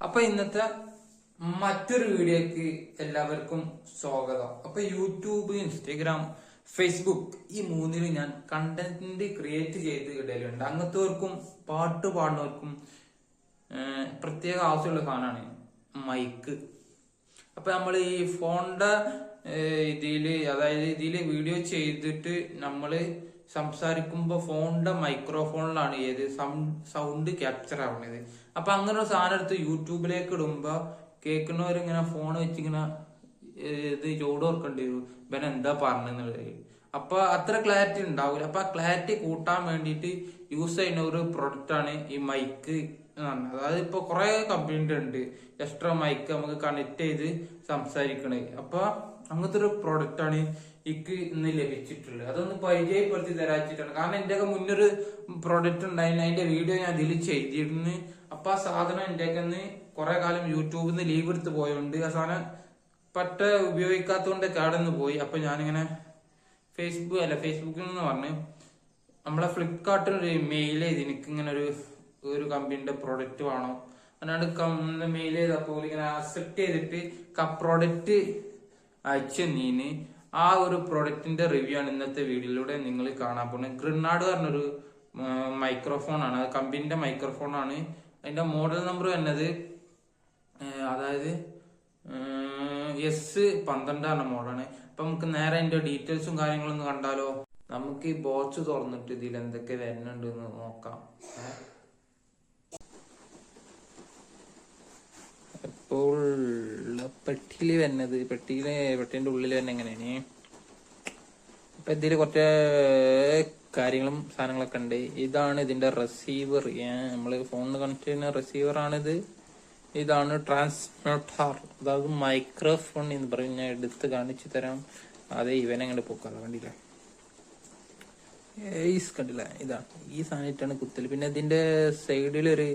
അപ്പൊ ഇന്നത്തെ മറ്റൊരു വീഡിയോക്ക് എല്ലാവർക്കും സ്വാഗതം. അപ്പൊ യൂട്യൂബ് ഇൻസ്റ്റഗ്രാം ഫേസ്ബുക്ക് ഈ മൂന്നിൽ ഞാൻ കണ്ടന്റ് ക്രിയേറ്റ് ചെയ്ത് ഇടലുണ്ട്. അങ്ങനത്തെവർക്കും പാട്ട് പാടുന്നവർക്കും പ്രത്യേക ആവശ്യമുള്ള സാധനമാണ് മൈക്ക് അപ്പൊ നമ്മൾ ഈ ഫോണിന്റെ ഇതിൽ അതായത് ഇതിൽ വീഡിയോ ചെയ്തിട്ട് നമ്മൾ സംസാരിക്കുമ്പോ ഫോണിന്റെ മൈക്രോഫോണിലാണ് ഏത് സൗണ്ട് ക്യാപ്ചർ ആവുന്നത് അപ്പൊ അങ്ങനെ ഒരു സാധനം എടുത്ത് യൂട്യൂബിലേക്ക് ഇടുമ്പോ കേൾക്കുന്നവരിങ്ങനെ ഫോൺ വെച്ചിങ്ങനെ ഇത് ചോട് ഓർക്കേണ്ടി വരും. ഇവൻ എന്താ പറഞ്ഞെന്നുള്ളത് അപ്പൊ അത്ര ക്ലാരിറ്റി ഉണ്ടാവില്ല അപ്പൊ ആ ക്ലാരിറ്റി കൂട്ടാൻ വേണ്ടിയിട്ട് യൂസ് ചെയ്യുന്ന ഒരു പ്രൊഡക്റ്റ് ആണ് ഈ മൈക്ക് അതായത് ഇപ്പൊ കുറെ കമ്പനി ഉണ്ട് എക്സ്ട്രാ മൈക്ക് നമുക്ക് കണക്ട് ചെയ്ത് സംസാരിക്കണേ. അപ്പൊ അങ്ങനത്തെ ഒരു ആണ് എനിക്ക് ഇന്ന് ലഭിച്ചിട്ടുള്ളത്. അതൊന്ന് പരിചയപ്പെടുത്തി തരാച്ചിട്ടാണ്. കാരണം എന്റെ ഒക്കെ മുന്നൊരു പ്രോഡക്റ്റ് ഉണ്ടായിരുന്നു. അതിന്റെ വീഡിയോ ഞാൻ ഇതിൽ ചെയ്തിരുന്നു. അപ്പൊ ആ സാധനം എന്റെ ഒക്കെ കുറെ കാലം യൂട്യൂബിൽ നിന്ന് ലീവ് എടുത്ത് പോയോണ്ട് ആ സാധനം പറ്റ ഉപയോഗിക്കാത്തതുകൊണ്ട് കേടന്ന് പോയി. അപ്പൊ ഞാനിങ്ങനെ ഫേസ്ബുക്ക് അല്ല ഫേസ്ബുക്കിൽ നിന്ന് പറഞ്ഞ് നമ്മളെ ഫ്ലിപ്കാർട്ടിൽ ഒരു മെയിൽ ചെയ്ത്. എനിക്ക് ഇങ്ങനെ ഒരു ഒരു കമ്പനിയുടെ പ്രോഡക്റ്റ് വേണം. അല്ലാണ്ട് മെയിൽ ചെയ്തപ്പോൾ ഇങ്ങനെ അക്സെപ്റ്റ് ചെയ്തിട്ട് പ്രോഡക്റ്റ് അയച്ചു നീന്. ആ ഒരു പ്രൊഡക്റ്റിന്റെ റിവ്യൂ ആണ് ഇന്നത്തെ വീഡിയോയിലൂടെ നിങ്ങൾ കാണാൻ പോകുന്നത്. ഗ്രിനാഡ് പറഞ്ഞൊരു മൈക്രോഫോൺ ആണ്. കമ്പനിന്റെ മൈക്രോഫോൺ ആണ്. അതിന്റെ മോഡൽ നമ്പർ എന്നത് അതായത് എസ് പന്ത്രണ്ടാണ് മോഡാണ് അപ്പൊ നമുക്ക് നേരെ അതിന്റെ ഡീറ്റെയിൽസും കാര്യങ്ങളൊന്നും കണ്ടാലോ? നമുക്ക് ഈ ബോച്ച് തുറന്നിട്ട് ഇതിൽ എന്തൊക്കെ വരുന്നുണ്ട് എന്ന് നോക്കാം. അപ്പോൾ പെട്ടിയിൽ വരുന്നത്. പെട്ടിയിലെ പെട്ടിന്റെ ഉള്ളിൽ വരുന്ന എങ്ങനെയാണ്? അപ്പൊ ഇതിൽ കുറച്ച് കാര്യങ്ങളും സാധനങ്ങളൊക്കെ ഉണ്ട്. ഇതാണ് ഇതിന്റെ റിസീവർ നമ്മൾ ഫോണിൽ കണക്ട് ചെയ്യുന്ന റിസീവർ ആണിത്. ഇതാണ് ട്രാൻസ്മിറ്റർ അതായത് മൈക്രോഫോൺ എന്ന് പറയും. ഞാൻ എടുത്ത് കാണിച്ചു തരാം. അതെ ഇവനെ അങ്ങോട്ട് പോക്കാതെ കണ്ടില്ല? ഈസ് കണ്ടില്ല? ഇതാണ് ഈ സാധനമായിട്ടാണ് കുത്തൽ പിന്നെ ഇതിന്റെ സൈഡിലൊരു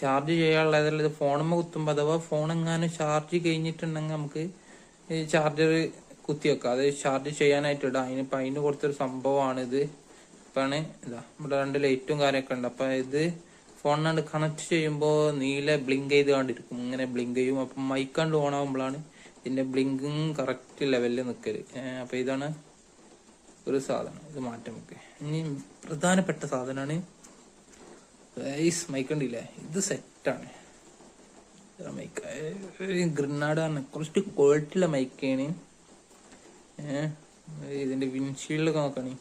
ചാർജ് ചെയ്യാനുള്ള ഇത് ഫോണുമ്മ കുത്തുമ്പോൾ അഥവാ ഫോൺ എങ്ങാനും ചാർജ് കഴിഞ്ഞിട്ടുണ്ടെങ്കിൽ നമുക്ക് ചാർജർ കുത്തി വെക്കാം. അത് ചാർജ് ചെയ്യാനായിട്ട് ഇടാം. അതിനിപ്പോൾ അതിന് കൊടുത്തൊരു സംഭവമാണ് ഇത്. ഇപ്പാണ് ഇതാ ഇവിടെ രണ്ട് ലൈറ്റും കാര്യമൊക്കെ ഉണ്ട്. അപ്പം ഇത് ഫോണിനാണ്ട് കണക്ട് ചെയ്യുമ്പോൾ നീല ബ്ലിങ്ക് ചെയ്ത് കണ്ടിരിക്കും. ഇങ്ങനെ ബ്ലിങ്ക് ചെയ്യും. മൈക്ക് മൈക്കാണ്ട് ഓൺ ആകുമ്പോഴാണ് ഇതിന്റെ ബ്ലിങ്കും കറക്റ്റ് ലെവലിൽ നിൽക്കൽ അപ്പം അപ്പൊ ഇതാണ് ഒരു സാധനം. ഇത് മാറ്റം നമുക്ക് ഇനി പ്രധാനപ്പെട്ട സാധനമാണ് ഐസ് മൈക്ക് ഉണ്ടില്ലേ ഇത് സെറ്റാണ് മൈക്ക് ഗ്രനാഡാണ്. കുറച്ച് ക്വാളിറ്റിയുള്ള മൈക്കാണ് ഇതിന്റെ വിൻഷീൽഡ് നോക്കണി.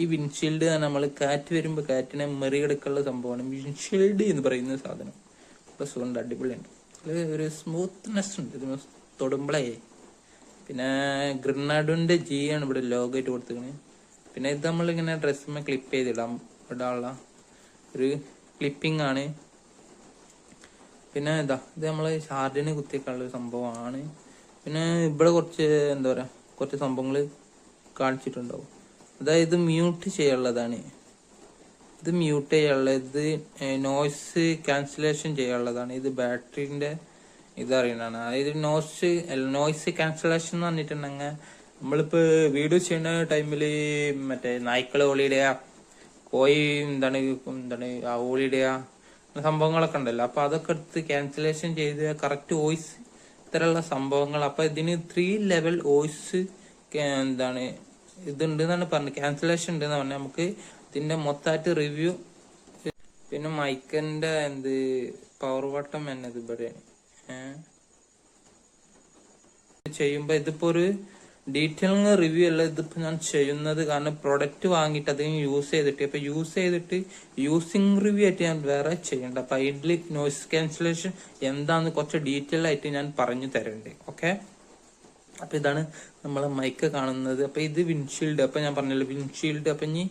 ഈ വിൻഷീൽഡ് നമ്മൾ കാറ്റ് വരുമ്പോൾ കാറ്റിനെ മെറികെടുക്കാനുള്ള സംഭവമാണ് വിൻഷീൽഡ് എന്ന് പറയുന്ന സാധനം. പ്ലസ് കൊണ്ട് അടിപൊളിയുണ്ട്. ഒരു സ്മൂത്ത്നെസ് ഉണ്ട്. ഇത് തൊടുമ്പളേ. പിന്നെ ഗ്രിനാഡിന്റെ ജി ആണ് ഇവിടെ ലോഗായിട്ട് കൊടുത്തിരിക്കുന്നത് പിന്നെ ഇത് നമ്മളിങ്ങനെ ഡ്രസ്സിമ്മ ക്ലിപ്പ് ചെയ്തിടാം. ഇടാനുള്ള ഒരു ക്ലിപ്പിംഗ് ആണ്. പിന്നെ ഇതാ ഇത് നമ്മൾ ഷാർഡിന് കുത്തിയേക്കാനുള്ള സംഭവമാണ്. പിന്നെ ഇവിടെ കുറച്ച് എന്താ പറയാ കുറച്ച് സംഭവങ്ങൾ കാണിച്ചിട്ടുണ്ടാവും. അതായത് മ്യൂട്ട് ചെയ്യാനുള്ളതാണ്. ഇത് മ്യൂട്ട് ചെയ്യാനുള്ളത് നോയ്സ് ക്യാൻസലേഷൻ ചെയ്യാനുള്ളതാണ്. ഇത് ബാറ്ററിന്റെ ഇതറിയണതാണ് അതായത് നോയ്സ് നോയ്സ് ക്യാൻസലേഷൻ എന്ന് പറഞ്ഞിട്ടുണ്ടെങ്കിൽ നമ്മളിപ്പോ വീഡിയോ ചെയ്യുന്ന ടൈമിൽ മറ്റേ നായ്ക്കളെ ഓളിയിടുക കോഴി എന്താണ് എന്താണ് ആ ഓളിയിടുക സംഭവങ്ങളൊക്കെ ഉണ്ടല്ലോ. അപ്പൊ അതൊക്കെ എടുത്ത് ക്യാൻസലേഷൻ ചെയ്ത് കറക്റ്റ് വോയിസ് ഇത്തരമുള്ള സംഭവങ്ങൾ. അപ്പൊ ഇതിന് ത്രീ ലെവൽ വോയിസ് എന്താണ് ഇതുണ്ട് എന്നാണ് പറഞ്ഞത്. ക്യാൻസലേഷൻ ഉണ്ട് എന്ന് പറഞ്ഞാൽ നമുക്ക് ഇതിന്റെ മൊത്തമായിട്ട് റിവ്യൂ പിന്നെ മൈക്കന്റെ എന്ത് പവർ വട്ടം എന്നത് ഇവിടെ ചെയ്യുമ്പോ ഇതിപ്പോ ഒരു ഡീറ്റെയിലിംഗ് റിവ്യൂ അല്ല ഇതിപ്പോ ഞാൻ ചെയ്യുന്നത് കാരണം പ്രൊഡക്റ്റ് വാങ്ങിയിട്ട് അത് യൂസ് ചെയ്തിട്ട്. ഇപ്പൊ യൂസ് ചെയ്തിട്ട് യൂസിങ് റിവ്യൂ ആയിട്ട് ഞാൻ വേറെ ചെയ്യണ്ട. അപ്പോൾ അതിൽ നോയ്സ് ക്യാൻസലേഷൻ എന്താന്ന് കുറച്ച് ഡീറ്റെയിൽ ആയിട്ട് ഞാൻ പറഞ്ഞു തരണ്ട്. ഓക്കെ അപ്പോൾ ഇതാണ് നമ്മളെ മൈക്ക് കാണുന്നത്. അപ്പോൾ ഇത് വിൻഷീൽഡ് അപ്പൊ ഞാൻ പറഞ്ഞല്ലോ വിൻഷീൽഡ് അപ്പൊ ഇനി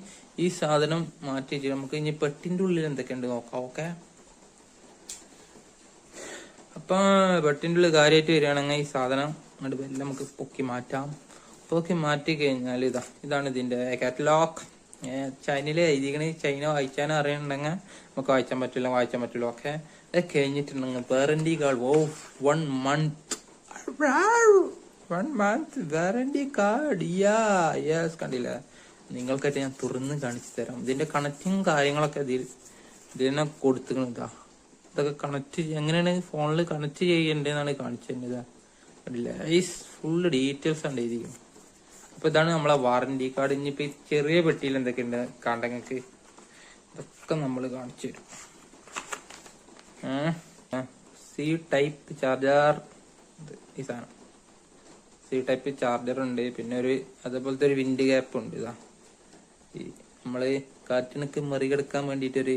ഈ സാധനം മാറ്റി നമുക്ക് ഇനി പെട്ടിന്റെ ഉള്ളിൽ എന്തൊക്കെയുണ്ട് നോക്കാം. ഓക്കെ അപ്പൊ പെട്ടിന്റെ ഉള്ളിൽ കാര്യമായിട്ട് വരികയാണെങ്കിൽ ഈ സാധനം അങ്ങോട്ട് വല്ല നമുക്ക് പൊക്കി മാറ്റാം. പൊക്കി മാറ്റി കഴിഞ്ഞാൽ ഇതാ ഇതാണ് ഇതിന്റെ കാറ്റലോഗ് ചൈനയിൽ എഴുതിക്കണേ ചൈന വായിച്ചാൻ അറിയണമെങ്കിൽ നമുക്ക് വായിച്ചാൻ പറ്റില്ല വായിച്ചാൻ പറ്റില്ല ഓക്കെ? അത് കഴിഞ്ഞിട്ടുണ്ടെങ്കിൽ വേറന്റി കാർഡ് ഓ one month one month warranty card yeah yes കണ്ടില്ല? നിങ്ങൾക്കായിട്ട് ഞാൻ തുറന്ന് കാണിച്ചു തരാം. ഇതിന്റെ കണക്റ്റിങ് കാര്യങ്ങളൊക്കെ ഇതിൽ ഇതിനെ കൊടുത്തിട്ടുണ്ട് ഇതൊക്കെ കണക്ട് എങ്ങനെയാണ് ഫോണിൽ കണക്ട് ചെയ്യേണ്ടതെന്നാണ് കാണിച്ചു കാണിച്ചത് ലൈസ് ഫുള്ള് ഡീറ്റെയിൽസ് ആണ് എഴുതിയിരിക്കുന്നത്. അപ്പൊ ഇതാണ് നമ്മളെ വാറന്റി കാർഡ് ഇനിയിപ്പോ ചെറിയ പെട്ടിയിൽ എന്തൊക്കെയുണ്ട് കാണ്ടങ്ങൾക്ക്? ഇതൊക്കെ നമ്മൾ കാണിച്ചു തരും. സി ടൈപ്പ് ചാർജർ ഈ സാധനം. സി ടൈപ്പ് ചാർജർ ഉണ്ട്. പിന്നെ ഒരു അതേപോലത്തെ ഒരു വിൻഡ് ഗ്യാപ്പ് ഉണ്ട് ഇതാ. ഈ നമ്മൾ കാറ്റിനൊക്കെ മറികടക്കാൻ വേണ്ടിയിട്ടൊരു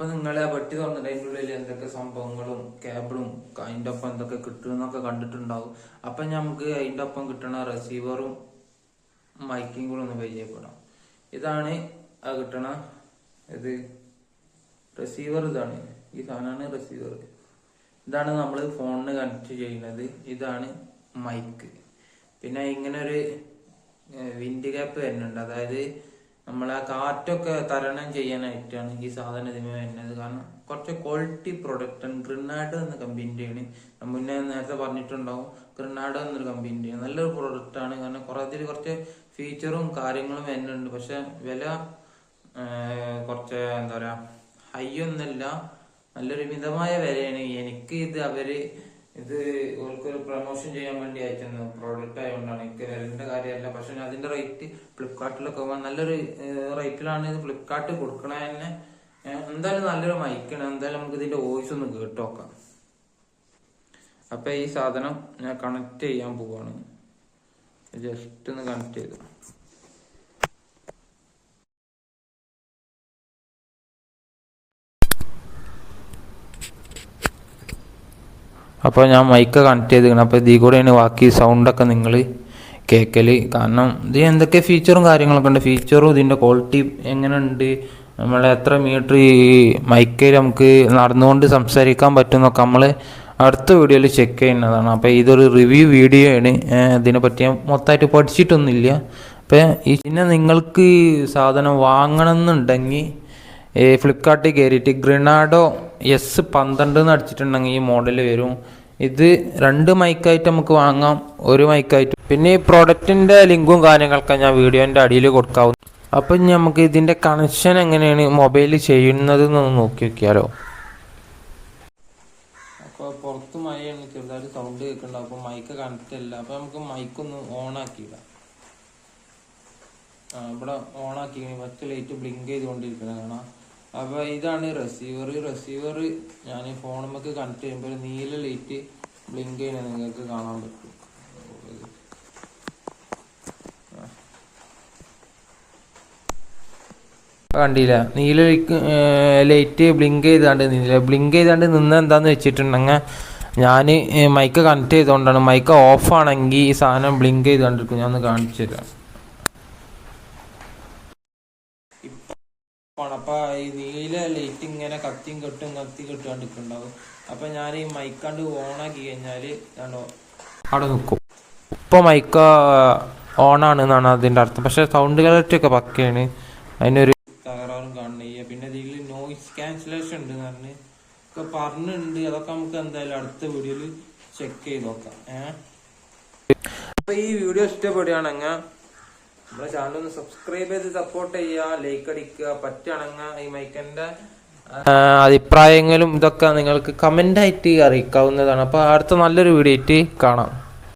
അപ്പൊ നിങ്ങൾ ആ പെട്ടി തുറന്നിട്ട് അതിന്റെ ഉള്ളിൽ എന്തൊക്കെ സംഭവങ്ങളും കേബിളും അതിന്റെ ഒപ്പം എന്തൊക്കെ കിട്ടുമെന്നൊക്കെ കണ്ടിട്ടുണ്ടാവും. അപ്പൊ നമുക്ക് അതിന്റെ ഒപ്പം കിട്ടണ റിസീവറും മൈക്കും കൂടെ ഒന്ന് പരിചയപ്പെടാം. ഇതാണ് ആ കിട്ടണ ഇത് റിസീവർ ഇതാണ്. ഈ സാധനമാണ് റിസീവർ ഇതാണ് നമ്മൾ ഫോണിന് കണക്ട് ചെയ്യുന്നത്. ഇതാണ് മൈക്ക് പിന്നെ ഇങ്ങനെ ഒരു വിൻഡ് ഗ്യാപ്പ് വരുന്നുണ്ട്. അതായത് നമ്മൾ ആ കാറ്റൊക്കെ തരണം ചെയ്യാനായിട്ടാണ് ഈ സാധനം ഇതിന് വരുന്നത്. കാരണം കുറച്ച് ക്വാളിറ്റി പ്രൊഡക്റ്റ് ആണ്. ഗ്രിനാഡ് എന്ന കമ്പനിന്റെയാണ് മുന്നേ നേരത്തെ പറഞ്ഞിട്ടുണ്ടാവും. ഗ്രിനാഡ് എന്നൊരു കമ്പനിന്റെയാണ് നല്ലൊരു പ്രൊഡക്റ്റ് ആണ്. കാരണം കുറേ അതിൽ കുറച്ച് ഫീച്ചറും കാര്യങ്ങളും വരുന്നുണ്ട്. പക്ഷെ വില കുറച്ച് എന്താ പറയുക ഹൈ ഒന്നല്ല നല്ലൊരു മിതമായ വിലയാണ്. എനിക്ക് ഇത് അവർ ഇത് ഓർക്കൊരു പ്രൊമോഷൻ ചെയ്യാൻ വേണ്ടി അയച്ചത് പ്രോഡക്റ്റ് ആയതുകൊണ്ടാണ് പക്ഷെ അതിന്റെ റേറ്റ് ഫ്ലിപ്കാർട്ടിലൊക്കെ നല്ലൊരു റേറ്റിലാണ് ഇത് ഫ്ലിപ്കാർട്ട് കൊടുക്കണ തന്നെ. എന്തായാലും നല്ലൊരു മൈക്കാണ് എന്തായാലും നമുക്ക് ഇതിന്റെ വോയിസ് ഒന്ന് കേട്ട് നോക്കാം. അപ്പൊ ഈ സാധനം ഞാൻ കണക്ട് ചെയ്യാൻ പോവാണ്. ജസ്റ്റ് ഒന്ന് കണക്ട് ചെയ്തു. അപ്പോൾ ഞാൻ മൈക്ക് കണക്ട് ചെയ്തിരിക്കണം. അപ്പോൾ ഇതിൽ കൂടെയാണ് ബാക്കി സൗണ്ടൊക്കെ നിങ്ങൾ കേൾക്കൽ കാരണം ഇത് എന്തൊക്കെ ഫീച്ചറും കാര്യങ്ങളൊക്കെ ഉണ്ട്. ഫീച്ചറും ഇതിന്റെ ക്വാളിറ്റി എങ്ങനെയുണ്ട് നമ്മൾ എത്ര മീറ്റർ ഈ മൈക്കിൽ നമുക്ക് നടന്നുകൊണ്ട് സംസാരിക്കാൻ പറ്റുമെന്നൊക്കെ നമ്മൾ അടുത്ത വീഡിയോയിൽ ചെക്ക് ചെയ്യുന്നതാണ്. അപ്പോൾ ഇതൊരു റിവ്യൂ വീഡിയോ ആണ്. ഇതിനെപ്പറ്റി ഇതിനെ പറ്റി ഞാൻ മൊത്തമായിട്ട് പഠിച്ചിട്ടൊന്നുമില്ല. അപ്പോൾ ഈ പിന്നെ നിങ്ങൾക്ക് ഈ സാധനം വാങ്ങണം എന്നുണ്ടെങ്കിൽ ഈ ഫ്ലിപ്കാർട്ടിൽ കയറിയിട്ട് ഗ്രിനാഡോ എസ് പന്ത്രണ്ട് എന്ന് അടിച്ചിട്ടുണ്ടെങ്കിൽ ഈ മോഡൽ വരും. ഇത് രണ്ട് മൈക്കായിട്ട് നമുക്ക് വാങ്ങാം. ഒരു മൈക്കായിട്ട് പിന്നെ ഈ പ്രോഡക്റ്റിന്റെ ലിങ്കും കാര്യങ്ങളൊക്കെ ഞാൻ വീഡിയോന്റെ അടിയിൽ കൊടുക്കാവും. അപ്പം നമുക്ക് ഇതിന്റെ കണക്ഷൻ എങ്ങനെയാണ് മൊബൈലിൽ ചെയ്യുന്നത് എന്നൊന്ന് നോക്കി നോക്കിയാലോ. അപ്പോൾ പുറത്ത് മഴയാണ് ചെറുതായിട്ട് സൗണ്ട് കേൾക്കുന്നുണ്ട് അപ്പോൾ മൈക്ക് കണക്റ്റ് അല്ല അപ്പോൾ നമുക്ക് മൈക്കൊന്ന് ആ ഇവിടെ ഓണാക്കി മറ്റു ലൈറ്റ് ബ്ലിങ്ക് ചെയ്തുകൊണ്ടിരിക്കുന്നത്. കാണാം. അപ്പൊ ഇതാണ് റിസീവർ റിസീവർ ഞാൻ ഫോൺ നമുക്ക് കണക്ട് ചെയ്യുമ്പോൾ നീല ലൈറ്റ് ബ്ലിങ്ക് ചെയ്യുന്നത് നിങ്ങൾക്ക് കാണാൻ പറ്റും. കണ്ടില്ല. നീല ലൈറ്റ് ബ്ലിങ്ക് ചെയ്താണ്ട് നിന്നില്ല. ബ്ലിങ്ക് ചെയ്താണ്ട് നിന്ന് എന്താന്ന് വെച്ചിട്ടുണ്ടെങ്കിൽ ഞാൻ മൈക്ക് കണക്ട് ചെയ്തുകൊണ്ടാണ് മൈക്ക് ഓഫ് ആണെങ്കിൽ ഈ സാധനം ബ്ലിങ്ക് ചെയ്തുകൊണ്ടിരിക്കും ഞാൻ ഒന്ന് കാണിച്ചു തരാം ആണ് അപ്പൊ ഈ നീല ലൈറ്റ് ഇങ്ങനെ കത്തിയും കെട്ടും കത്തി കെട്ടുകൊണ്ടിരിക്കുന്നുണ്ടാവും. അപ്പൊ ഞാൻ ഈ മൈക്കാണ്ട് ഓണാക്കി കഴിഞ്ഞാൽ കണ്ടോ അവിടെ നിൽക്കും ഇപ്പൊ മൈക്ക ഓണാണ് എന്നാണ് അതിന്റെ അർത്ഥം. പക്ഷെ സൗണ്ട് ക്ലാരിറ്റി ഒക്കെ പക്കയാണ്. അതിനൊരു തകരാറും കാണുന്നില്ല. പിന്നെ ഇതിൽ നോയിസ് ക്യാൻസലേഷൻ ഉണ്ട് എന്ന് പറഞ്ഞ് ഒക്കെ പറഞ്ഞിട്ടുണ്ട്. അതൊക്കെ നമുക്ക് എന്തായാലും അടുത്ത വീഡിയോയിൽ ചെക്ക് ചെയ്ത് നോക്കാം. ഏഹ് അപ്പൊ ഈ വീഡിയോ ഇഷ്ടപ്പെടുകയാണെങ്കിൽ നമ്മുടെ ചാനൽ ഒന്ന് സബ്സ്ക്രൈബ് ചെയ്ത് സപ്പോർട്ട് ചെയ്യുക ലൈക്ക് അടിക്കുക പറ്റണങ്ങ ഈ മൈക്കന്റെ അഭിപ്രായങ്ങളും ഇതൊക്കെ നിങ്ങൾക്ക് കമന്റ് ആയിട്ട് അറിയിക്കാവുന്നതാണ്. അപ്പോൾ അടുത്ത നല്ലൊരു വീഡിയോ ആയിട്ട് കാണാം.